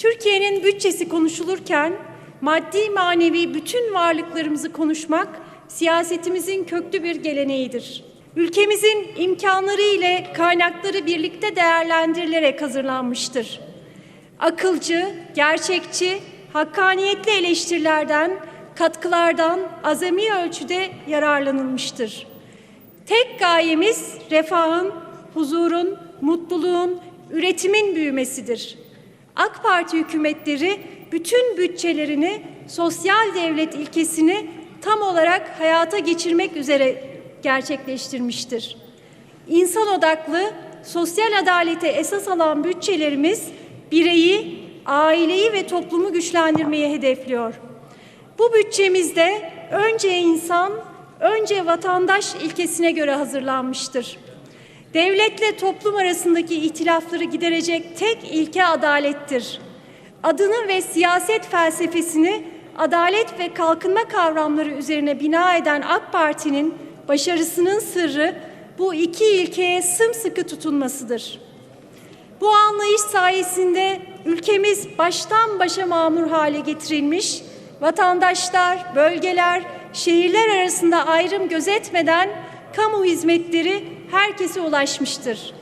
Türkiye'nin bütçesi konuşulurken maddi manevi bütün varlıklarımızı konuşmak siyasetimizin köklü bir geleneğidir. Ülkemizin imkanları ile kaynakları birlikte değerlendirilerek hazırlanmıştır. Akılcı, gerçekçi, hakkaniyetli eleştirilerden, katkılardan azami ölçüde yararlanılmıştır. Tek gayemiz refahın, huzurun, mutluluğun, üretimin büyümesidir. AK Parti hükümetleri bütün bütçelerini sosyal devlet ilkesini tam olarak hayata geçirmek üzere gerçekleştirmiştir. İnsan odaklı, sosyal adalete esas alan bütçelerimiz bireyi, aileyi ve toplumu güçlendirmeyi hedefliyor. Bu bütçemizde önce insan, önce vatandaş ilkesine göre hazırlanmıştır. Devletle toplum arasındaki ihtilafları giderecek tek ilke adalettir. Adını ve siyaset felsefesini adalet ve kalkınma kavramları üzerine bina eden AK Parti'nin başarısının sırrı bu iki ilkeye sımsıkı tutunmasıdır. Bu anlayış sayesinde ülkemiz baştan başa mamur hale getirilmiş, vatandaşlar, bölgeler, şehirler arasında ayrım gözetmeden kamu hizmetleri herkese ulaşmıştır.